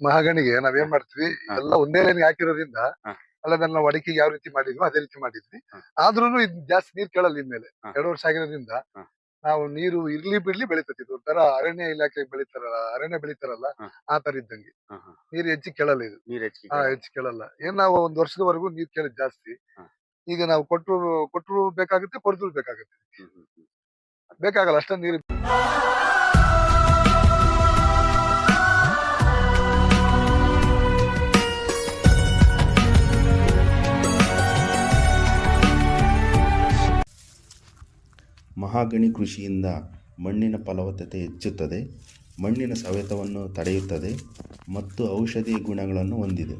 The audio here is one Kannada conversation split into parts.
ಮಹಾಗಣಿಗೆ ನಾವೇನ್ ಮಾಡ್ತೀವಿ ಎಲ್ಲ ಒಂದೇ ಲೈನ್ ಹಾಕಿರೋದ್ರಿಂದ ಅಲ್ಲ ನಾವು ಅಡಿಕೆಗೆ ಯಾವ ರೀತಿ ಮಾಡಿದ್ವಿ ಅದೇ ರೀತಿ ಮಾಡಿದ್ವಿ. ಆದ್ರೂ ಇದು ಜಾಸ್ತಿ ನೀರ್ ಕೇಳಲ್ಲ ಇನ್ಮೇಲೆ. ಎರಡು ವರ್ಷ ಆಗಿರೋದ್ರಿಂದ. ನಾವು ನೀರು ಇರ್ಲಿ ಬಿಡ್ಲಿ ಬೆಳಿತೈತಿ. ಒಂಥರ ಅರಣ್ಯ ಇಲಾಖೆ ಬೆಳಿತಾರಲ್ಲ ಅರಣ್ಯ ಬೆಳಿತಾರಲ್ಲ. ಆ ತರ ಇದ್ದಂಗೆ. ನೀರ್ ಹೆಚ್ಚಿ ಕೇಳಲ್ಲ ಇದು. ಹಾ ಹೆಚ್ಚು ಕೇಳಲ್ಲ. ಏನ್ ನಾವು ಒಂದ್ ವರ್ಷದವರೆಗೂ ನೀರ್ ಕೇಳಿದ್ ಜಾಸ್ತಿ. ಈಗ ನಾವು ಕೊಟ್ಟರು ಕೊಟ್ಟರು ಬೇಕಾಗುತ್ತೆ ಕೊಡದ್ರು ಬೇಕಾಗುತ್ತೆ. ಬೇಕಾಗಲ್ಲ ಅಷ್ಟೊಂದು ನೀರು ಮಹಾಗಣಿ ಕೃಷಿಯಿಂದ ಮಣ್ಣಿನ ಫಲವತ್ತತೆ ಹೆಚ್ಚುತ್ತದೆ. ಮಣ್ಣಿನ ಸವೆತವನ್ನು ತಡೆಯುತ್ತದೆ ಮತ್ತು ಔಷಧೀಯ ಗುಣಗಳನ್ನು ಹೊಂದಿದೆ.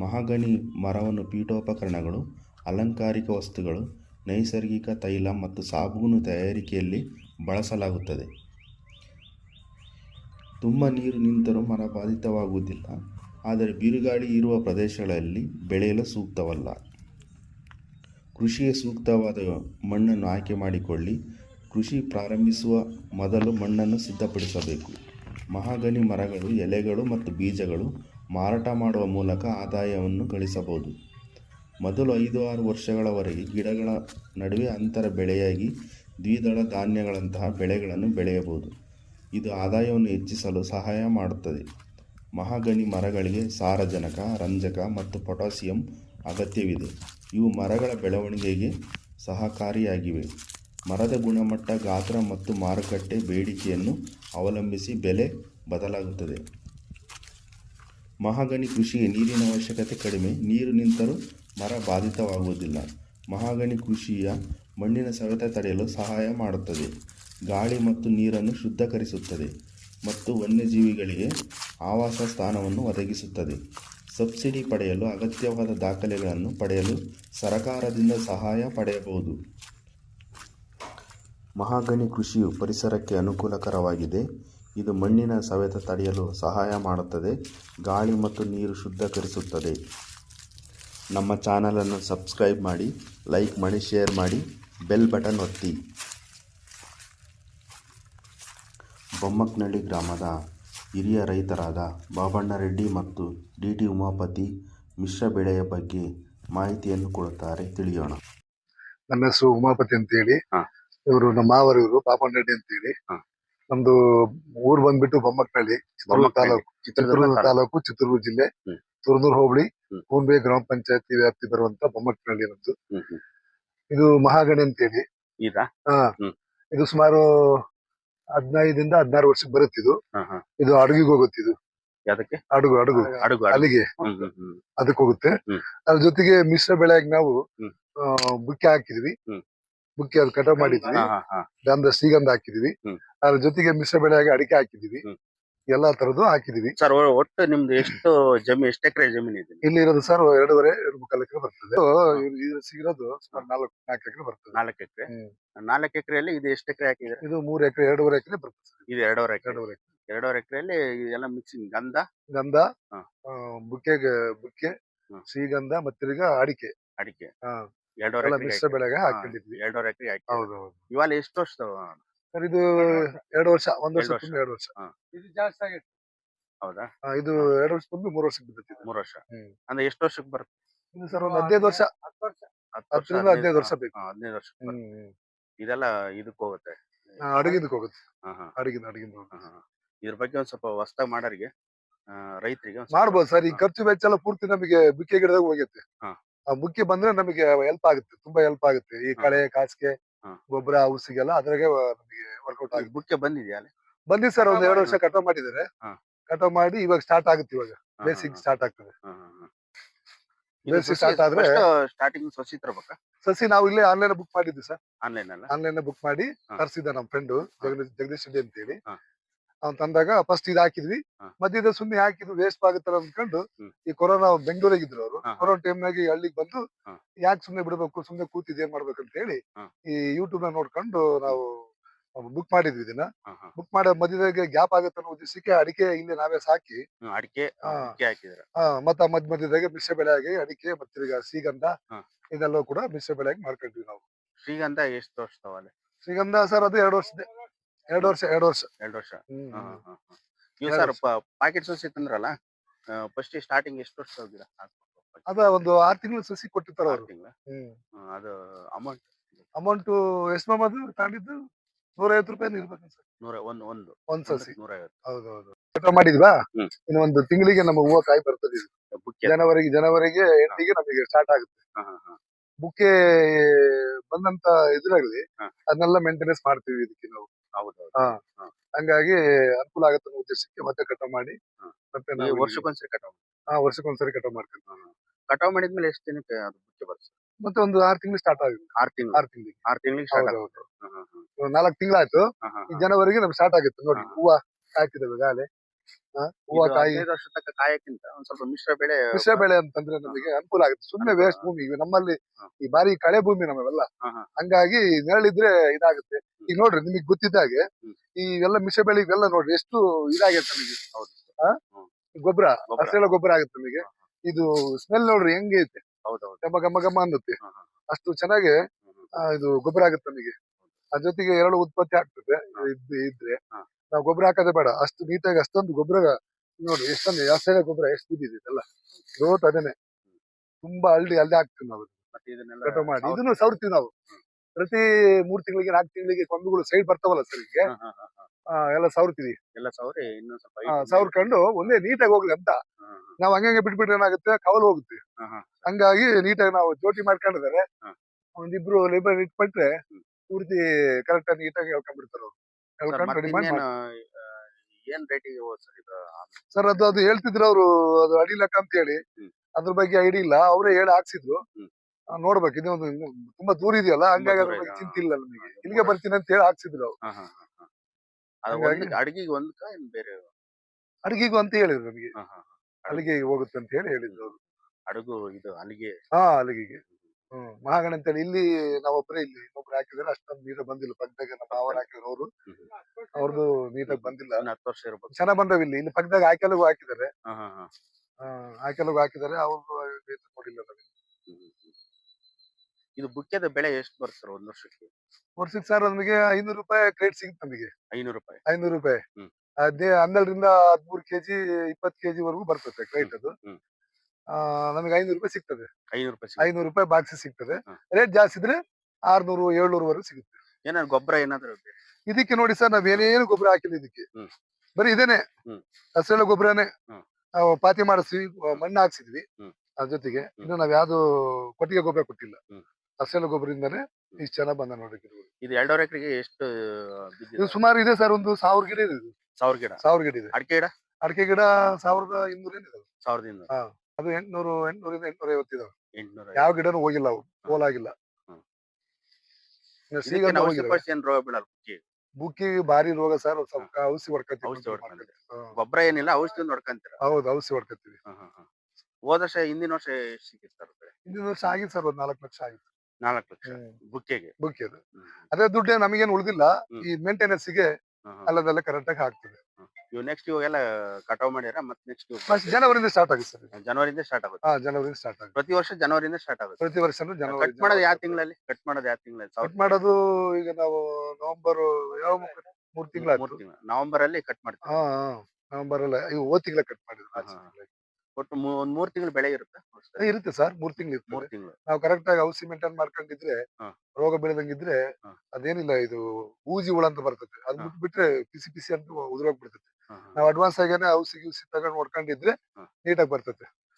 ಮಹಾಗಣಿ ಮರವನ್ನು ಪೀಠೋಪಕರಣಗಳು, ಅಲಂಕಾರಿಕ ವಸ್ತುಗಳು, ನೈಸರ್ಗಿಕ ತೈಲ ಮತ್ತು ಸಾಬೂನು ತಯಾರಿಕೆಯಲ್ಲಿ ಬಳಸಲಾಗುತ್ತದೆ. ತುಂಬ ನೀರು ನಿಂತರೂ ಮರ ಬಾಧಿತವಾಗುವುದಿಲ್ಲ. ಆದರೆ ಬಿರುಗಾಳಿ ಇರುವ ಪ್ರದೇಶಗಳಲ್ಲಿ ಬೆಳೆಯಲು ಸೂಕ್ತವಲ್ಲ. ಕೃಷಿಗೆ ಸೂಕ್ತವಾದ ಮಣ್ಣನ್ನು ಆಯ್ಕೆ ಮಾಡಿಕೊಳ್ಳಿ. ಕೃಷಿ ಪ್ರಾರಂಭಿಸುವ ಮೊದಲು ಮಣ್ಣನ್ನು ಸಿದ್ಧಪಡಿಸಬೇಕು. ಮಹಾಗನಿ ಮರಗಳು, ಎಲೆಗಳು ಮತ್ತು ಬೀಜಗಳು ಮಾರಾಟ ಮಾಡುವ ಮೂಲಕ ಆದಾಯವನ್ನು ಗಳಿಸಬಹುದು. ಮೊದಲು ಐದು ಆರು ವರ್ಷಗಳವರೆಗೆ ಗಿಡಗಳ ನಡುವೆ ಅಂತರ ಬೆಳೆಯಾಗಿ ದ್ವಿದಳ ಧಾನ್ಯಗಳಂತಹ ಬೆಳೆಗಳನ್ನು ಬೆಳೆಯಬಹುದು. ಇದು ಆದಾಯವನ್ನು ಹೆಚ್ಚಿಸಲು ಸಹಾಯ ಮಾಡುತ್ತದೆ. ಮಹಾಗನಿ ಮರಗಳಿಗೆ ಸಾರಜನಕ, ರಂಜಕ ಮತ್ತು ಪೊಟ್ಯಾಸಿಯಂ ಅಗತ್ಯವಿದೆ. ಇವು ಮರಗಳ ಬೆಳವಣಿಗೆಗೆ ಸಹಕಾರಿಯಾಗಿವೆ. ಮರದ ಗುಣಮಟ್ಟ, ಗಾತ್ರ ಮತ್ತು ಮಾರುಕಟ್ಟೆ ಬೇಡಿಕೆಯನ್ನು ಅವಲಂಬಿಸಿ ಬೆಲೆ ಬದಲಾಗುತ್ತದೆ. ಮಹಾಗಣಿ ಕೃಷಿಗೆ ನೀರಿನ ಅವಶ್ಯಕತೆ ಕಡಿಮೆ. ನೀರು ನಿಂತರೂ ಮರ ಬಾಧಿತವಾಗುವುದಿಲ್ಲ. ಮಹಾಗಣಿ ಕೃಷಿಯ ಮಣ್ಣಿನ ಸವೆತ ತಡೆಯಲು ಸಹಾಯ ಮಾಡುತ್ತದೆ. ಗಾಳಿ ಮತ್ತು ನೀರನ್ನು ಶುದ್ಧೀಕರಿಸುತ್ತದೆ ಮತ್ತು ವನ್ಯಜೀವಿಗಳಿಗೆ ಆವಾಸ ಸ್ಥಾನವನ್ನು ಒದಗಿಸುತ್ತದೆ. ಸಬ್ಸಿಡಿ ಪಡೆಯಲು ಅಗತ್ಯವಾದ ದಾಖಲೆಗಳನ್ನು ಪಡೆಯಲು ಸರಕಾರದಿಂದ ಸಹಾಯ ಪಡೆಯಬಹುದು. ಮಹಾಗನಿ ಕೃಷಿಯು ಪರಿಸರಕ್ಕೆ ಅನುಕೂಲಕರವಾಗಿದೆ. ಇದು ಮಣ್ಣಿನ ಸವೆತ ತಡೆಯಲು ಸಹಾಯ ಮಾಡುತ್ತದೆ. ಗಾಳಿ ಮತ್ತು ನೀರು ಶುದ್ಧೀಕರಿಸುತ್ತದೆ. ನಮ್ಮ ಚಾನಲನ್ನು ಸಬ್ಸ್ಕ್ರೈಬ್ ಮಾಡಿ, ಲೈಕ್ ಮಾಡಿ, ಶೇರ್ ಮಾಡಿ, ಬೆಲ್ ಬಟನ್ ಒತ್ತಿ. ಬೊಮ್ಮಕ್ನಳ್ಳಿ ಗ್ರಾಮದ ಹಿರಿಯ ರೈತರಾದ ಬಾಬಣ್ಣ ರೆಡ್ಡಿ ಮತ್ತು ಡಿ ಟಿ ಉಮಾಪತಿ ಮಿಶ್ರ ಬೆಳೆಯ ಬಗ್ಗೆ ಮಾಹಿತಿಯನ್ನು ಕೊಡುತ್ತಾರೆ. ತಿಳಿಯೋಣ. ನನ್ನ ಹೆಸರು ಉಮಾಪತಿ ಅಂತ ಹೇಳಿ ಇವರು ನಮ್ಮ ಮಾವರು ಇವರು ಬಾಬಣ್ಣ ರೆಡ್ಡಿ ಅಂತ ಹೇಳಿ ನಮ್ದು ಊರು ಬಂದ್ಬಿಟ್ಟು ಬೊಮ್ಮಕ್ಕನಹಳ್ಳಿ ಚಿತ್ರದುರ್ಗ. ತಾಲೂಕು ಚಿತ್ರದುರ್ಗ ತಾಲೂಕು. ಚಿತ್ರದುರ್ಗ ಜಿಲ್ಲೆ ತುರ್ನೂರು ಹೋಬಳಿ. ಕೂನ್ಬೆ ಗ್ರಾಮ ಪಂಚಾಯತಿ ವ್ಯಾಪ್ತಿ ಬರುವಂತ ಬೊಮ್ಮಕ್ಕನಹಳ್ಳಿ ನಮ್ದು. ಇದು ಮಹಾಗಣಿ ಅಂತ ಹೇಳಿ ಇದಾ ಇದು ಸುಮಾರು ಹದಿನೈದಿಂದ ಹದಿನಾರು ವರ್ಷಕ್ಕೆ ಬರುತ್ತೆ ಇದು. ಅಡುಗೆಗೆ ಹೋಗುತ್ತೆ ಇದು. ಅಡುಗು ಅಡುಗು. ಅಡುಗು. ಅಲ್ಲಿಗೆ. ಅದಕ್ಕೆ ಹೋಗುತ್ತೆ. ಅದ್ರ ಜೊತೆಗೆ ಮಿಶ್ರ ಬೆಳೆಯಾಗಿ ನಾವು ಬುಕ್ಕಿ ಹಾಕಿದ್ವಿ. ಬುಕ್ಕಿ ಅದು ಕಟಾವ್ ಮಾಡಿದ್ವಿ. ಗಂಧ ಶ್ರೀಗಂಧ ಹಾಕಿದ್ವಿ. ಅದ್ರ ಜೊತೆಗೆ ಮಿಶ್ರ ಬೆಳೆಯಾಗಿ ಅಡಿಕೆ ಹಾಕಿದ್ವಿ. ಎಲ್ಲಾ ತರದ್ದು ಹಾಕಿದೀವಿ. ಸರ್ ಒಟ್ಟು ನಿಮ್ದು ಎಷ್ಟು ಜಮೀನ್ ಎಷ್ಟು ಎಕರೆ ಜಮೀನು ಇದೆ? ಇಲ್ಲಿ ಇರೋದು ಸರ್ ಎರಡೂವರೆ ಎರಡು ಮುಕ್ಕಾಲು ಎಕರೆ ಬರ್ತದೆ ಇದು ಸಿಗಿರೋದು ಸುಮಾರು ನಾಲ್ಕು ನಾಲ್ಕು ಎಕರೆ ಬರ್ತದೆ. ನಾಲ್ಕು ಎಕರೆ. ನಾಲ್ಕು ಎಕರೆಯಲ್ಲಿ ಇದು ಎಷ್ಟು ಎಕರೆ ಹಾಕಿದ್ರೆ ಇದು ಮೂರು ಎಕರೆ ಎರಡೂವರೆ ಎಕರೆ ಬರ್ತದೆ ಇದು ಎರಡೂವರೆ ಎಕರೆ. ಎರಡೂವರೆ ಎಕರೆ. ಎರಡೂವರೆ ಎಕರೆಯಲ್ಲಿ ಎಲ್ಲ ಮಿಕ್ಸಿಂಗ್ ಗಂಧ? ಗಂಧ ಬುಕ್ಕೆ ಬುಕ್ಕೆ ಸಿಹಿಗಂಧ ಮತ್ತೆ ಮತ್ತಿರ್ಗ ಅಡಿಕೆ. ಅಡಿಕೆ. ಎರಡೂವರೆ ಮಿಶ್ರ ಬೆಳೆಗೆ ಹಾಕಿದ್ವಿ ಎರಡೂವರೆ ಎಕರೆ ಹಾಕಿ. ಹೌದು ಇವಾಗ ಎಷ್ಟು ವರ್ಷ ಸರ್ ಇದು ಎರಡು ವರ್ಷ ಒಂದ್ ವರ್ಷ ಎರಡು ವರ್ಷ. ತುಂಬಿ ಎರಡು ವರ್ಷ ಇದು ಜಾಸ್ತಿ ಆಗೈತೆ ಹೌದಾ ಆ, ಇದು ಎರಡು ವರ್ಷ ತುಂಬಿ ಮೂರು ವರ್ಷಕ್ಕೆ ಬಿದ್ದೈತಿ ಮೂರು ವರ್ಷ ಹ್ಮ್. ಅಂದ್ರೆ ಎಷ್ಟು ವರ್ಷಕ್ಕೆ ಬರುತ್ತೆ ಇದು ಸರ್ ಒಂದು ಹದಿನೈದು ವರ್ಷ ಹತ್ತು ವರ್ಷ ಹತ್ತರಿಂದ ಹದಿನೈದು ವರ್ಷ ಬೇಕು. ಹಾ, ಹದಿನೈದು ವರ್ಷ ಹ್ಮ್. ಇದೆಲ್ಲ ಇದಕ್ಕೆ ಹೋಗುತ್ತೆ ಅಡುಗೆದಕ್ಕೆ ಹೋಗುತ್ತೆ ಹಾ, ಹಾ, ಅಡುಗಿನ ಅಡುಗಿನ ಹೋಗುತ್ತೆ ಹಾ, ಹಾ. ಇದ್ರ ಬಗ್ಗೆ ಒಂದ್ ಸ್ವಲ್ಪ ಹೊಸದಾಗಿ ಮಾಡೋರಿಗೆ ಆ, ರೈತರಿಗೆ ಒಂದ್ ಸ್ವಲ್ಪ- ಮಾಡ್ಬೋದು ಸರ್ ಈ ಹಾ. ಖರ್ಚು ವೆಚ್ಚ ಎಲ್ಲ ಪೂರ್ತಿ ನಮಗೆ ಬುಕ್ಕೆ ಗಿಡದಾಗ ಹೋಗುತ್ತೆ ಹಾ. ಆ ಬುಕ್ಕೆ ಬಂದ್ರೆ ನಮಗೆ ಹೆಲ್ಪ್ ಆಗುತ್ತೆ ತುಂಬಾ ಹೆಲ್ಪ್ ಆಗುತ್ತೆ ಈ ಹಾ. ಕಳೆ ಕಾಸಿಗೆ. ಗೊಬ್ಬರ ಔಷಧಿಗೆಲ್ಲ ಅದ್ರಾಗೆ ವರ್ಕೌಟ್ ಆಗಿ ಬುಕ್ಕೆ ಬಂದಿದ್ಯಾ ಬಂದಿ ಸರ್ ಒಂದ್ ಎರಡು ವರ್ಷ ಕಟಾವ್ ಮಾಡಿದ್ದಾರೆ. ಕಟಾವ್ ಮಾಡಿ ಇವಾಗ ಸ್ಟಾರ್ಟ್ ಆಗುತ್ತೆ ಇವಾಗ. ಬೇಸಿಕ್ ಸ್ಟಾರ್ಟ್ ಆಗ್ತದೆ. Basic start. ಆದ್ರೆ- ಸ್ಟಾರ್ಟಿಂಗ್ ಸೊಸಿ ತರಬೇಕಾ? ಸಸಿ ನಾವು ಇಲ್ಲೇ ಆನ್ಲೈನ್ ಬುಕ್ ಮಾಡಿದ್ವಿ ಸರ್. ಆನ್ಲೈನ್ ಆನ್ಲೈನ್ ಬುಕ್ ಮಾಡಿ ತರಿಸಿದ ತರಿಸಿದ್ದ ನಮ್ಮ ಫ್ರೆಂಡ್ ಜಗದೀಶ್ ಜಗದೀಶ್ ರೆಡ್ಡಿ ಅಂತ ಹೇಳಿ. ಅವ್ನ್ ತಂದಾಗ ಫಸ್ಟ್ ಇದು ಹಾಕಿದ್ವಿ. ಮಧ್ಯದ ಸುಮ್ಮನೆ ಹಾಕಿದ್ವಿ ವೇಸ್ಟ್ ಆಗುತ್ತಲ್ಲ ಅಂದ್ಕೊಂಡು. ಈ ಕೊರೋನಾ ಬೆಂಗಳೂರಿಗೆ ಇದ್ರು ಅವರು ಕೊರೋನಾ ಟೈಮ್ ಟೈಮ್ನಾಗ ಹಳ್ಳಿಗೆ ಬಂದು. ಯಾಕೆ ಸುಮ್ನೆ ಬಿಡಬೇಕು ಸುಮ್ನೆ ಕೂತಿದ್ ಏನ್ ಮಾಡ್ಬೇಕಂತ ಹೇಳಿ ಈ ಯೂಟ್ಯೂಬ್ನ ನೋಡ್ಕೊಂಡು ನಾವು ಬುಕ್ ಮಾಡಿದ್ವಿ ಇದನ್ನ. ಬುಕ್ ಮಾಡೋ ಮಧ್ಯದಾಗೆ ಗ್ಯಾಪ್ ಆಗುತ್ತೆ ಅನ್ನೋ ಉದ್ದೇಶಕ್ಕೆ ಅಡಿಕೆ ಇಲ್ಲಿ ನಾವೇ ಸಾಕಿ ಅಡಿಕೆ ಮತ್ತ ಮಧ್ಯ ಮಧ್ಯದಾಗೆ ಮಿಶ್ರ ಆಗಿ ಅಡಿಕೆ ಮತ್ತೆ ಶ್ರೀಗಂಧ. ಇದೆಲ್ಲ ಕೂಡ ಮಿಶ್ರ ಆಗಿ ಮಾಡ್ಕೊಂಡ್ವಿ ನಾವು ಶ್ರೀಗಂಧ ಎಷ್ಟು ವರ್ಷ ಶ್ರೀಗಂಧ ಸರ್ ಅದು ಎರಡು ವರ್ಷದ ಎರಡು ವರ್ಷ ಎರಡು ವರ್ಷ. ಎರಡು ವರ್ಷ. ಹಾ. ಹಾ, ಹಾ. ನೀವು ಎರಡು ಸರ್ ಪಾಕೆಟ್ ಸೊಸಿ ತಂದ್ರಲ್ಲ ಫಸ್ಟ್ ಸ್ಟಾರ್ಟಿಂಗ್ ಎಷ್ಟು ವರ್ಷ? ಅದ ಒಂದು ಆರ್ ತಿಂಗಳು ಸಸಿ ಕೊಟ್ಟಿರ್ತಾರ ಅವರು. ಅದು ಅಮೌಂಟ್ ಅಮೌಂಟ್ ಎಷ್ಟು ಮಾಮದು ತಗೊಂಡಿದ್ದು ನೂರೈವತ್ತು ರೂಪಾಯಿ ಇರ್ಬೇಕು ಸರ್. ನೂರ ಒಂದು ಒಂದು. ಒಂದ್ ಸಸಿ. ನೂರ ಐವತ್ತು ಹೌದೌದು. ಕಟಾವ್ ಮಾಡಿದ್ವಾ? ಹ್ಮ್. ಇನ್ನು ಒಂದು ತಿಂಗಳಿಗೆ ನಮ್ಗೆ ಹೂವು ಕಾಯಿ ಬರ್ತದೆ ಇದು. ಬುಕ್ಕೆ ಜನವರಿಗೆ ಜನವರಿಗೆ ಎಂಟಿಗೆ ನಮಗೆ ಸ್ಟಾರ್ಟ್ ಆಗುತ್ತೆ. ಹಾ, ಹಾ, ಹಾ. ಬುಕ್ಕೆ ಬಂದಂತ ಇದ್ರಾಗ್ಲಿ ಹಾ. ಅದನ್ನೆಲ್ಲ ಮೇಂಟೆನೆನ್ಸ್ ಮಾಡ್ತೀವಿ ಇದಕ್ಕೆ ನಾವು. ಹೌದು. ಹಾ. ಹಂಗಾಗಿ ಅನುಕೂಲ ಆಗುತ್ತೆ ಅನ್ನೋ ಉದ್ದೇಶಕ್ಕೆ ಮತ್ತೆ ಕಟಾವ್ ಮಾಡಿ. ಮತ್ತೆ ಈ ನಾವು ವರ್ಷಕ್ಕೊಂದ್ಸರಿ ಕಟಾವ್ ಹಾ ವರ್ಷಕ್ಕೊಂದ್ಸರಿ ಕಟಾವ್ ಮಾಡ್ತೀವಿ. ಕಟಾವ್ ಮಾಡಿದ್ಮೇಲೆ ಎಷ್ಟು ದಿನಕ್ಕೆ ಅದು ಮತ್ತೆ ಒಂದು ಆರ್ ತಿಂಗಳು ಸ್ಟಾರ್ಟ್ ಆಗಿದೆ ಆರ್ ತಿಂಗಳು? ಆರ್ ತಿಂಗಳಿಗೆ. ಆರ್ ತಿಂಗಳಿಗೆ ಸ್ಟಾರ್ಟ್ ಆಗುತ್ತೆ. ನಾಲ್ಕು ತಿಂಗಳಾಯ್ತು. ಈ ಜನವರಿಗೆ ನಮ್ಗೆ ಸ್ಟಾರ್ಟ್ ಆಗುತ್ತೆ. ನೋಡಿ. ಹೂವ ಕಾಯ್ತಿದಾವೆ ಗಾಲೆ ಹೂವ ಕಾಯಿ ಹದಿನೈದು ವರ್ಷ ತನಕ ಕಾಯಕ್ಕಿಂತ ಒಂದ್ ಸ್ವಲ್ಪ ಮಿಶ್ರ ಬೆಳೆ ಮಿಶ್ರ ಬೆಳೆ ಅಂತಂದ್ರೆ ನಮಗೆ ಅನುಕೂಲ ಆಗುತ್ತೆ ಸುಮ್ಮನೆ. ವೇಸ್ಟ್ ಭೂಮಿ ಈಗ ನಮ್ಮಲ್ಲಿ ಈ ಬಾರಿ ಕಳೆ ಭೂಮಿ ನಮ್ಮವೆಲ್ಲ ಹಾ, ಹಾ. ಹಂಗಾಗಿ ನೆರಳಿದ್ರೆ ಇದಾಗುತ್ತೆ ಈಗ ನೋಡ್ರಿ ನಿಮಗೆ ಗೊತ್ತಿದ್ದಾಗೆ. ಈ ಎಲ್ಲ ಮಿಶ್ರ ಬೆಳೆ ಇವೆಲ್ಲ ನೋಡ್ರಿ ಎಷ್ಟು ಇದಾಗೈತೆ ನಮಗೆ ಹೌದು? ಹ್ಮ್. ಗೊಬ್ಬರ ಗೊಬ್ಬರ. ಗೊಬ್ಬರ ಆಗುತ್ತೆ ನಮಗೆ ಇದು ಸ್ಮೆಲ್ ನೋಡ್ರಿ ಹೆಂಗೆ ಐತೆ ಹೌದೌದು ಘಮ ಘಮ ಘಮ ಅನ್ನುತ್ತೆ ಹಾ, ಹಾ. ಅಷ್ಟು ಚೆನ್ನಾಗಿ. ಆ, ಇದು ಗೊಬ್ಬರ ಆಗುತ್ತೆ ನಮಗೆ ಅದ್ರ ಜೊತೆಗೆ ಎರಡು ಉತ್ಪತ್ತಿ ಆಗ್ತದೆ. ಇದ್- ಇದ್ರೆ ಹಾ. ನಾವು ಗೊಬ್ಬರ ಹಾಕೋದೇ ಬೇಡ. ಅಷ್ಟು ನೀಟಾಗಿ ಅಷ್ಟೊಂದು ಗೊಬ್ಬರ ನೋಡಿ ಎಷ್ಟೊಂದು ಯಾವ ಗೊಬ್ಬರ ಎಷ್ಟು ಬಿದ್ದಿದೆ ಅಲ್ಲ ಗ್ರೋತ್ ಅದೇನೆ ತುಂಬಾ ಹಳ್ಳಿ ಅಲ್ಲೇ ಹಾಕ್ತೀವಿ ನಾವು ಮತ್ತೆ ಇದನ್ನೆಲ್ಲ ಕಟಾವ್ ಮಾಡಿ. ಇದನ್ನು ಸವರ್ತೀವಿ ನಾವು. ಪ್ರತಿ ಮೂರ್ ತಿಂಗಳಿಗೆ ನಾಲ್ಕು ತಿಂಗಳಿಗೆ ಕೊಂಬುಗಳು ಸೈಡ್ ಬರ್ತಾವಲ್ಲ ಸರ್ ಈಗ ಹಾ, ಹಾ, ಹಾ, ಹಾ. ಎಲ್ಲ ಸವರ್ತೀವಿ. ಎಲ್ಲ ಸೌರಿ ಇನ್ನೊಂದು ಸ್ವಲ್ಪ ಆ, ಸವರ್ಕೊಂಡು ಒಂದೇ ನೀಟಾಗಿ ಹೋಗ್ಲಿ ಅಂತ. ಹಾ, ಹಾ, ನಾವು ಹಂಗಂಗೆ ಬಿಟ್ಬಿಟ್ರೆ ಏನಾಗುತ್ತೆ? ಕವಲು ಹೋಗುತ್ತೆ. ಹಾ, ಹಾ. ಹಂಗಾಗಿ ನೀಟಾಗಿ ನಾವು ಜೋಟಿ ಮಾಡ್ಕೊಂಡಿದ್ದಾರೆ. ಹಾ. ಒಂದಿಬ್ರು ಲೈಬ್ರರಿ ಇಟ್ಬಿಟ್ರೆ ಹ್ಮ್. ಪೂರ್ತಿ ಕರೆಕ್ಟ್ ಆಗಿ ನೀಟಾಗಿ ಹೇಳ್ಕೊಂಡ್ಬಿಡ್ತಾರೆ ಅವ್ರು. ಸರ್, ಹೇಳ್ಕೊಂಡು ಮತ್ತೆ ರೆಡಿ ಮಾಡಿ ಏನ್ ರೇಟಿಗೆ ಸರ್ ಇದು ಸರ್ ಅದು ಅದು ಹೇಳ್ತಿದ್ರು ಅವರು ಅದು ಅಡಿ ಲೆಕ್ಕ ಅಂತ ಹೇಳಿ. ಅದ್ರ ಬಗ್ಗೆ ಐಡಿ ಇಲ್ಲ. ಅವರೇ ಹೇಳಿ ಹಾಕ್ಸಿದ್ರು. ನೋಡ್ಬೇಕು. ಇದೊಂದು ಒಂದು ತುಂಬಾ ದೂರ ಇದೆಯಲ್ಲ? ಹಂಗಾಗಿ ಅದ್ರ ದೂರ ಬಗ್ಗೆ ಚಿಂತೆ ಇಲ್ಲ ನಮಗೆ. ಇಲ್ಲಿಗೆ ಬರ್ತೀನಿ ಅಂತ ಹೇಳಿ ಹಾಕ್ಸಿದ್ರು ಅವ್ರು. ಅಡಿಗೆಗೆ ಒಂದ್ ಬೇರೆ? ಅಡಿಗೆಗೂ ಅಂತ ಹೇಳಿದ್ರು ನಮಗೆ. ಅಲ್ಲಿಗೆ ಹೋಗುತ್ತೆ ಅಂತ ಹೇಳಿ ಹೇಳಿದ್ರು ಅವರು. ಅಡುಗು ಇದು ಅಲ್ಲಿಗೆ? ಹಾ ಅಲ್ಲಿಗೆ ಹ್ಮ್. ಮಹಾಗಣ ಅಂತೇಳಿ ಇಲ್ಲಿ ನಾವೊಬ್ಬರೇ ಇಲ್ಲಿ ಇನ್ನೊಬ್ರು ಹಾಕಿದ್ರೆ ಅಷ್ಟೊಂದು ನೀರು ಬಂದಿಲ್ಲ. ಪಕ್ಕದಾಗ ನಮ್ಮ ಮಾವರ್ ಹಾಕಿದ್ರು ಅವರು. ಅವ್ರದ್ದು ನೀಟಾಗಿ ಬಂದಿಲ್ಲ. ಹತ್ತು ವರ್ಷ ಇರಬಹುದು ಚೆನ್ನಾಗ್ ಬಂದವ್ ಇಲ್ಲಿ. ಇಲ್ಲಿ ಪಕ್ಕದಾಗ ಆಯ್ಕೆಲಗು ಹಾಕಿದ್ದಾರೆ. ಆಯ್ಕೆಲಗೂ ಹಾಕಿದ್ದಾರೆ. ಅವ್ರು ನೋಡಿಲ್ಲ ನಮಗೆ. ಇದು ಬುಕ್ಕೆದ ಬೆಳೆ ಎಷ್ಟು ಬರುತ್ತೆ ಸರ್ ಒಂದ್ ವರ್ಷಕ್ಕೆ? ವರ್ಷಕ್ಕೆ ಸರ್ ನಮಗೆ ಐನೂರು ರೂಪಾಯಿ ಕ್ರೇಟ್ ಸಿಗುತ್ತೆ ನಮಗೆ. ಐನೂರು ರೂಪಾಯಿ. ಐನೂರು ರೂಪಾಯಿ. ಅದೇ ಹನ್ನೆರಡರಿಂದ ಹದಿಮೂರು ಕೆಜಿ ಇಪ್ಪತ್ತು ಕೆಜಿ ವರೆಗೂ ಬರ್ತದೆ ಕ್ರೇಟ್ ಅದು. ನಮಗೆ ಐನೂರು ರೂಪಾಯಿ ಸಿಗ್ತದೆ. ಐನೂರು ರೂಪಾಯಿ. ಐನೂರು ರೂಪಾಯಿ ಬಾಕ್ಸ್ ಸಿಗ್ತದೆ. ರೇಟ್ ಜಾಸ್ತಿ ಇದ್ರೆ ಆರ್ನೂರು ಏಳ್ನೂರು ವರೆಗೂ ಸಿಗುತ್ತೆ. ಏನಾದ್ರು ಗೊಬ್ಬರ ಏನಾದ್ರು? ಇದಕ್ಕೆ ನೋಡಿ ಸರ್ ನಾವ್ ಏನೇನು ಗೊಬ್ಬರ ಹಾಕಿಲ್ಲ ಇದಕ್ಕೆ. ಬರೀ ಇದೇನೆ ಹ್ಮ್. ಹಸಿರೆಲೆ ಗೊಬ್ಬರನೇ. ನಾವು ಪಾತಿ ಮಾಡಿಸಿ ಮಣ್ಣು ಹಾಕ್ಸಿದ್ವಿ. ಅದ್ರ ಜೊತೆಗೆ ಇನ್ನು ನಾವ್ ಯಾವ್ದು ಕೊಟ್ಟಿಗೆ ಗೊಬ್ಬರ ಕೊಟ್ಟಿಲ್ಲ. ಹ್ಮ್. ಹಸಿರೆಲೆ ಗೊಬ್ಬರದಿಂದಾನೆ ಇಷ್ಟು ಚೆನ್ನಾಗಿ ಬಂದ ನೋಡಿ ಇದು ಎರಡೂವರೆ ಎಕರೆಗೆ ಎಷ್ಟು ಇದು ಸುಮಾರು ಇದೆ ಸರ್ ಒಂದು ಸಾವಿರ ಗಿಡ ಇದೆ ಸಾವಿರ ಗಿಡ? ಸಾವಿರ ಗಿಡ ಇದೆ. ಅಡಿಕೆ ಗಿಡ? ಅಡಿಕೆ ಗಿಡ ಸಾವಿರದ ಇನ್ನೂರ ಏನಿದೆ ಸಾವಿರದಿಂದ ಅದು ಎಂಟ್ನೂರು ಎಂಟ್ನೂರಿಂದ ಎಂಟ್ನೂರ ಐವತ್ತಿದಾವೆ ಎಂಟ್ನೂರ ಯಾವ ಗಿಡನೂ ಹೋಗಿಲ್ಲ ಅವು ಹೋಲಾಗಿಲ್ಲ. ಹ್ಮ್. ಏನ್ ರೋಗ ಬೀಳಲ್ಲ ಬುಕ್ಕಿ. ಬುಕ್ಕಿ ಭಾರಿ ರೋಗ ಸರ್ ಸ್ವಲ್ಪ ಔಷಧಿ ಹೊಡ್ಕತ್ತೀವಿ ಔಷಧಿ. ಹಾ. ಗೊಬ್ಬರ ಏನಿಲ್ಲ ಔಷಧಿ ನೋಡ್ಕೊಂತೀರ ಹೌದು ಔಷಧಿ ಹೊಡ್ಕತ್ತೀವಿ. ಹೋದ ವರ್ಷ ಹಿಂದಿನ ವರ್ಷ ಎಷ್ಟು ಸಿಕ್ಕಿತ್ತು ಸರ್ ಬೆಳೆ? ಹಿಂದಿನ ವರ್ಷ ಆಗಿತ್ತು ಸರ್ ಒಂದ್ ನಾಲ್ಕು ಲಕ್ಷ ಆಗಿತ್ತು. ನಾಲ್ಕು ಲಕ್ಷ. ಬುಕ್ಕೆಗೆ? ಬುಕ್ಕಿ ಅದು ಅದೇ ದುಡ್ಡೇ ನಮಗೇನು ಉಳಿದಿಲ್ಲ ಹ್ಮ್. ಈ ಮೇಂಟೆನೆನ್ಸ್ಗೆ ಅಲ್ಲದೆಲ್ಲ ಕರೆಕ್ಟ್ ಆಗಿ ಆಗ್ತದೆ ಇವು ನೆಕ್ಸ್ಟ್ ಇವಾಗೆಲ್ಲ ಕಟಾವ್ ಮಾಡ್ಯಾರ ಮತ್ತೆ ನೆಕ್ಸ್ಟ್ ಫಸ್ಟ್ ಜನವರಿಂದ ಸ್ಟಾರ್ಟ್ ಆಗುತ್ತೆ ಸರ್ ಜನವರಿಯಿಂದ ಸ್ಟಾರ್ಟ್ ಆಗುತ್ತೆ. ಹಾ ಜನವರಿಂದ ಸ್ಟಾರ್ಟ್ ಆಗುತ್ತೆ. ಪ್ರತಿ ವರ್ಷ ಜನವರಿಯಿಂದ ಸ್ಟಾರ್ಟ್ ಆಗುತ್ತೆ. ಪ್ರತಿ ವರ್ಷ ಜನವರಿ ಕಟ್ ಮಾಡೋದು ಯಾವ ತಿಂಗಳಲ್ಲಿ? ಕಟ್ ಮಾಡೋದು ಯಾವ ತಿಂಗಳಲ್ಲಿ? ಕಟ್ ಮಾಡೋದು ಈಗ ನಾವು ನವೆಂಬರ್ ಯಾವ ಮೂರ್ ತಿಂಗಳ ಮೂರ್ ತಿಂಗಳ. ನವೆಂಬರ್ ಅಲ್ಲಿ ಕಟ್ ಮಾಡ್ತೀವಿ. ಹಾ ನವೆಂಬರ್ ಅಲ್ಲ ಇವು ಓ ತಿಂಗಳ ಕಟ್ ಮಾಡಿದ್ರು. ಒಟ್ಟು ಒಂದ್ ಮೂರ್ ತಿಂಗಳು ಬೆಳೆ ಇರುತ್ತೆ? ಇರುತ್ತೆ ಸರ್ ಮೂರ್ ತಿಂಗಳು ಮೂರ್ ತಿಂಗಳು. ನಾವು ಕರೆಕ್ಟ್ ಆಗಿ ಔಷಧಿ ಮೇಂಟೈನ್ ಮಾಡ್ಕೊಂಡಿದ್ರೆ ರೋಗ ಬೆಳೆದಂಗಿದ್ರೆ. ಅದೇನಿಲ್ಲ ಇದು ಊಜಿ ಹುಳ ಅಂತ ಬರ್ತದೆ. ಅದ್. ಬಿಟ್ಬಿಟ್ರೆ ಪಿಸಿ ಪಿಸಿ ಅಂತ ಉದುರೋಗ್ಬಿಡ್ತದೆ. ನಾವು ಅಡ್ವಾನ್ಸ್ ಆಗೇನೆ ಔಷಧಿ ಗಿಷಿ ತಗೊಂಡ್ ನೋಡ್ಕೊಂಡಿದ್ರೆ ನೀಟ್ ನೀಟಾಗಿ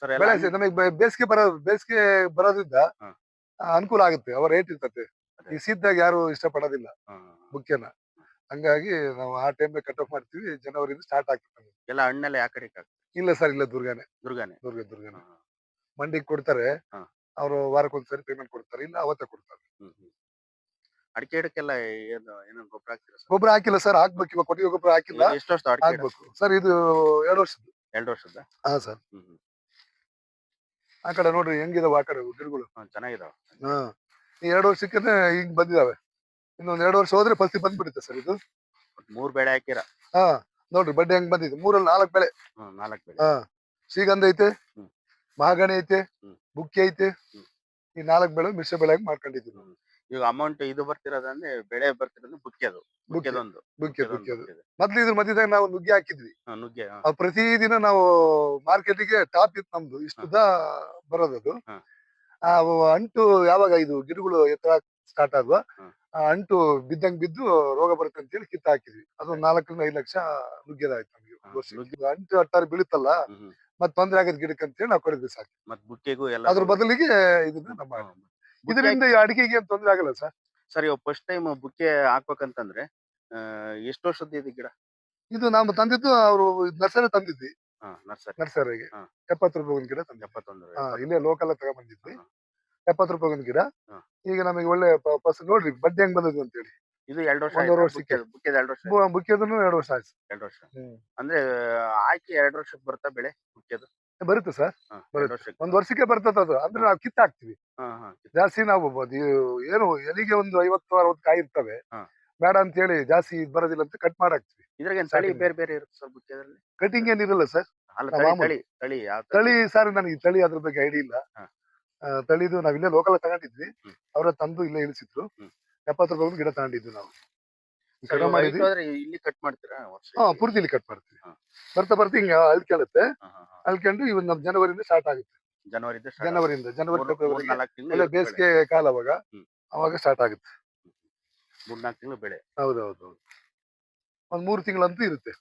ಸರ್ ಬೆಳೆ ನಮಗೆ ಬೇಸಿಗೆ ಬರೋ ಬೇಸಿಗೆ ಬರೋದ್ರಿಂದ ಅನುಕೂಲ ಆಗುತ್ತೆ ಅವ್ರ ರೇಟ್ ಇರ್ತತೆ ಈ ಸಿದ್ದಾಗ ಯಾರು ಇಷ್ಟಪಡೋದಿಲ್ಲ ಮುಖ್ಯನ. ಹಂಗಾಗಿ ನಾವು ಆ ಟೈಮ್ ಕಟ್ ಆಫ್ ಮಾಡ್ತೀವಿ ಜನವರಿಯಿಂದ ಸ್ಟಾರ್ಟ್ ಆಗ್ತದೆ ಎಲ್ಲ ಹಣ್ಣೆಲ್ಲ ಯಾವ ಕಡೆ ಇಲ್ಲ ಸರ್ ಇಲ್ಲ ದುರ್ಗಾನೆ. ದುರ್ಗಾನೆ. ದುರ್ಗ ದುರ್ಗಾನೆ. ಮಂಡಿಗೆ ಕೊಡ್ತಾರೆ. ಅವರು ವಾರಕ್ಕೊಂದ್ಸರಿ ಪೇಮೆಂಟ್ ಕೊಡ್ತಾರೆ ಇಲ್ಲ ಅವತ್ತೇ ಕೊಡ್ತಾರೆ. ಅಡಿಕೆ ಗಿಡಕ್ಕೆಲ್ಲ ಏನು ಏನೋ ಗೊಬ್ಬರ ಹಾಕ್ತೀರಾ ಸರ್? ಗೊಬ್ಬರ ಹಾಕಿಲ್ಲ ಸರ್ ಹಾಕ್ಬೇಕು ಇವಾಗ ಕೊಟ್ಟಿಗೆ ಗೊಬ್ಬರ ಹಾಕಿಲ್ಲ. ಎಷ್ಟು ವರ್ಷ ಅಡಿಕೆ ಗಿಡ ಹಾಕ್ಬೇಕು. ಸರ್ ಇದು ಎರಡು ವರ್ಷದ್ದು. ಎರಡು ವರ್ಷದ ಹಾ ಸರ್. ಹ್ಮ್ ಹ್ಮ್. ಆ ಕಡೆ ನೋಡ್ರಿ ಹೆಂಗಿದಾವ ಆ ಕಡೆ ಗಿಡಗಳು. ಹಾ, ಚೆನ್ನಾಗಿದಾವ. ಹಾ. ಈ ಎರಡು ವರ್ಷಕ್ಕೆ ಹಿಂಗ್ ಬಂದಿದಾವೆ. ಇನ್ನೊಂದ್ ಎರಡು ವರ್ಷ ಹೋದ್ರೆ ಫಸ್ಟ್ ಬಂದ್ಬಿಡುತ್ತೆ ಸರ್ ಇದು. ಮೂರ್ ಬೆಳೆ ಹಾಕಿರ? ಹಾ ನೋಡ್ರಿ ಬಡ್ಡಿ ಹೆಂಗ್ ಬಂದಿದೆ? ಮೂರಲ್ಲಿ ನಾಲ್ಕು ಬೆಳೆ. ಹ್ಮ್ ನಾಲ್ಕು ಬೆಳೆ. ಹಾ ಶ್ರೀಗಂಧ ಐತೆ ಹ್ಮ್. ಮಹಾಗಣಿ ಐತೆ ಹ್ಮ್. ಬುಕ್ಕಿ ಐತೆ ಹ್ಮ್. ಈ ನಾಲ್ಕು ಬೆಳೆ ಮಿಶ್ರ ಬೆಳೆಯಾಗಿ ಮಾಡ್ಕೊಂಡಿದ್ದೀವಿ ನಾವು. ಈಗ ಅಮೌಂಟ್ ಇದು ಬರ್ತಿರೋದಂದ್ರೆ ಬೆಳೆ ಬರ್ತಿರೋದು ಬುಕ್ಕೆದು ಬುಕ್ಕೆ ಬುಕ್ಕೆದೊಂದು ಬುಕ್ಕೆ ಬುಕ್ಕೆದೊಂದು ಬುಕ್ಕೆ ಅದು. ಮೊದ್ಲು ಇದ್ರ ಮಧ್ಯದಾಗ ನಾವು ನುಗ್ಗಿ ಹಾಕಿದ್ವಿ ಹಾ, ನುಗ್ಗೆ ಹಾ. ಅದು ಪ್ರತಿದಿನ ನಾವು ಮಾರ್ಕೆಟಿಗೆ ಟಾಪ್ ಇತ್ತು ನಮ್ದು ಇಷ್ಟುದ ಬರೋದದು ಹಾ. ಆ ಅವು ಅಂಟು ಯಾವಾಗ ಇದು ಗಿಡಗಳು ಎತ್ತರ ಸ್ಟಾರ್ಟ್ ಆದ್ವ ಹಾ. ಆ ಅಂಟು ಬಿದ್ದಂಗ್ ಬಿದ್ದು ರೋಗ ಬರುತ್ತೆ ಅಂತ ಹೇಳಿ ಕಿತ್ತ ಹಾಕಿದ್ವಿ ಅದು ನಾಲ್ಕರಿಂದ ಐದು ಲಕ್ಷ ನುಗ್ಗೆದಾಯ್ತು ನಮ್ಗೆ ಒಂದ್ ವರ್ಷಕ್ಕೆ. ನುಗ್ಗೆ. ಅಂಟು ಅಟ್ಟಾರು ಬೀಳುತ್ತಲ್ಲ ಹ್ಮ್, ಹ್ಮ್. ಮತ್ ತೊಂದ್ರೆ ಆಗದ್ ಗಿಡಕ್ಕೆ ಅಂತ ಹೇಳಿ ನಾವು ಕೊಡಿದ್ವಿ ಸಾಕು ಮತ್ ಬುಕ್ಕೆಗೂ ಎಲ್ಲ ಅದ್ರ ಬದಲಿಗೆ ಇದನ್ನ ನಮ್ಮ ಹಾ. ಇದರಿಂದ ಈ ಅಡಿಕೆಗೆ ಏನ್ ತೊಂದ್ರೆ ಆಗಲ್ಲ ಸರ್? ಸರ್ ಇವಾಗ ಫಸ್ಟ್ ಟೈಮ್ ಬುಕ್ಕೆ ಹಾಕ್ಬೇಕಂತಂದ್ರೆ ಎಷ್ಟು ವರ್ಷದ ಇದು ಗಿಡ? ಇದು ನಾವು ತಂದಿದ್ದು ಅವರು ನರ್ಸರಿ ತಂದಿದ್ವಿ. ನರ್ಸರಿಗೆ. ಎಪ್ಪತ್ತು ರೂಪಾಯಿ ಒಂದ್ ಗಿಡ ತಂದು ಎಪ್ಪತ್ತೊಂದು ಇಲ್ಲೇ ಲೋಕಲ್ ತಗೊಂಡ್ ಬಂದಿದ್ವಿ ಎಪ್ಪತ್ತು ರೂಪಾಯಿ ಒಂದ್ ಗಿಡ. ಈಗ ನಮಗೆ ಒಳ್ಳೆ ನೋಡ್ರಿ ಬಡ್ಡಿ ಹೆಂಗ್ ಬಂದದ್ದು ಅಂತ ಹೇಳಿ ಇದು ಎರಡು ವರ್ಷ ಒಂದೂವರೆ ವರ್ಷ ಎರಡು ವರ್ಷ ಬುಕ್ಕಿದ್ರು ಎರಡು ವರ್ಷ ಆಯ್ತು. ಎರಡು ವರ್ಷ. ಅಂದ್ರೆ ಹಾಕಿ ಎರಡು ವರ್ಷಕ್ಕೆ ಬರ್ತಾ ಬೆಳೆ ಬುಕ್ಕೆದು ಬರುತ್ತೆ ಸರ್ ಬರುತ್ತೆ. ಒಂದ್ ವರ್ಷಕ್ಕೆ ಬರ್ತದ ಅದು. ಅಂದ್ರೆ ನಾವು ಕಿತ್ತ ಹಾಕ್ತಿವಿ ಜಾಸ್ತಿ ನಾವು ಏನು ಎಲಿಗೆ ಒಂದು ಐವತ್ತು ಅರವತ್ತು ಕಾಯಿ ಇರ್ತವೆ. ಬೇಡ ಅಂತ ಹೇಳಿ ಜಾಸ್ತಿ ಬರೋದಿಲ್ಲ ಅಂತ ಕಟ್ ಮಾಡಾಕ್ತಿವಿ. ಹಾಕ್ತಿವಿ ತಳಿ ಬೇರೆ ಬೇರೆ ಇರುತ್ತೆ ಸರ್ ಕಟಿಂಗ್ ಏನಿರಲ್ಲ ಸರ್. ತಳಿ. ತಳಿ ಸರ್ ನನಗೆ ಈ ತಳಿ ಅದ್ರ ಬಗ್ಗೆ ಐಡಿಯಾ ಇಲ್ಲ. ತಳಿದು ನಾವ್ ಇಲ್ಲೇ ಲೋಕಲ್ ತಗೊಂಡಿದ್ವಿ. ಅವರ ತಂದು ಇಲ್ಲೇ ಇಳಿಸಿದ್ರು. ಎಪ್ಪತ್ತು ರೂಪಾಯಿ ಗಿಡ ತಗೊಂಡಿದ್ವಿ ನಾವು. ಇಲ್ಲಿ ಕಟ್ ಮಾಡ್ತೀರಾ? ಪೂರ್ತಿ ಇಲ್ಲಿ ಕಟ್ ಮಾಡ್ತೀವಿ. ಬರ್ತಾ ಬರ್ತಾ ಹಿಂಗ ಅಳ್ಕೊಳ್ಳುತ್ತೆ ಹಾ. ಇವ್ ನಮ್ ಜನವರಿಯಿಂದ ಸ್ಟಾರ್ಟ್ ಆಗುತ್ತೆ. ಜನವರಿಯಿಂದ start ಜನವರಿಯಿಂದ ಜನವರಿ ಫೆಬ್ರವರಿ ಬೆಳೆ. ಬೇಸಿಗೆ ಕಾಲ ಅವಾಗ. ಅವಾಗ ಸ್ಟಾರ್ಟ್ ಆಗುತ್ತೆ. ಮೂರ್ನಾಲ್ಕು ತಿಂಗಳು ಬೆಳೆ. ಹೌದೌದು ಒಂದ್ ಮೂರು ತಿಂಗಳಂತೂ ಇರುತ್ತೆ.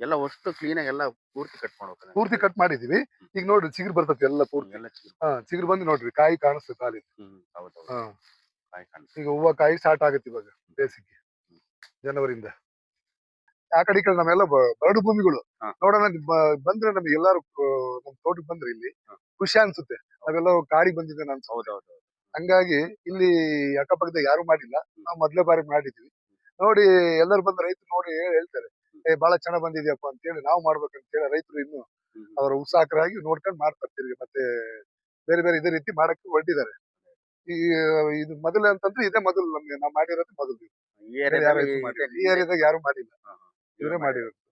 ಎಲ್ಲ ಅಷ್ಟು ಕ್ಲೀನ್ ಆಗಿ ಎಲ್ಲ ಪೂರ್ತಿ ಕಟ್ ಮಾಡ್ಬೇಕು ಪೂರ್ತಿ ಕಟ್ ಮಾಡಿದೀವಿ. ಈಗ ನೋಡ್ರಿ ಚಿಗುರು ಬರ್ತದೆ ಎಲ್ಲ ಪೂರ್ತಿ. ಎಲ್ಲ ಚಿಗುರು. ಬಂದು ನೋಡ್ರಿ ಕಾಯಿ ಕಾಣಿಸ್ತದೆ ಕಾಲಿ. ಈಗ ಹೂವ ಕಾಯಿ ಸ್ಟಾರ್ಟ್ ಆಗುತ್ತೆ ಇವಾಗ ಬೇಸಿಗೆ. ಜನವರಿಯಿಂದ. ಆ ಕಡೆ ಈ ಕಡೆ ನಮ್ಮೆಲ್ಲ ಬರಡು ಭೂಮಿಗಳು. ನೋಡೋಣ ಬಂದ್ರೆ ನಮ್ಗೆ ಎಲ್ಲಾರು ನಮ್ ತೋಟಕ್ಕೆ ಬಂದ್ರೆ ಇಲ್ಲಿ. ಖುಷಿ ಅನ್ಸುತ್ತೆ. ನಾವೆಲ್ಲ ಕಾಡಿಗೆ ಬಂದಿದ್ದೇನೆ ಅನ್ಸುತ್ತೆ. ಹೌದೌದು. ಹಂಗಾಗಿ ಇಲ್ಲಿ ಅಕ್ಕಪಕ್ಕದ ಯಾರು ಮಾಡಿಲ್ಲ. ನಾವು ಮೊದ್ಲೇ ಬಾರಿ ಮಾಡಿದ್ವಿ. ನೋಡಿ ಎಲ್ಲರೂ ಬಂದ ರೈತರು ನೋಡಿ ಹೇಳ್- ಹೇಳ್ತಾರೆ. ಏ ಬಹಳ ಚೆನ್ನಾಗ್ ಬಂದಿದ್ಯಪ್ಪ ಅಂತ ಹೇಳಿ ನಾವು ಮಾಡ್ಬೇಕಂತ ಹೇಳಿ ರೈತರು ಇನ್ನು. ಅವರ ಉತ್ಸಾಹಕರಾಗಿ ನೋಡ್ಕೊಂಡು ಮಾಡ್ತಾರೆ ತಿರ್ಗಿ. ಮತ್ತೆ ಬೇರೆ ಬೇರೆ ಇದೇ ರೀತಿ ಮಾಡಕ್ಕೆ ಹೊರಟಿದ್ದಾರೆ. ಈ ಇದು ಮೊದಲು ಅಂತಂದ್ರೆ ಇದೇ ಮೊದಲು ನಮ್ಗೆ ನಾವು ಮಾಡಿರೋದು ಮೊದಲು. ಈ ಏರಿಯಾದಾಗ ಯಾರು ಮಾಡಿಲ್ಲ. ಇವರೇ ಮಾಡಿರೋದು.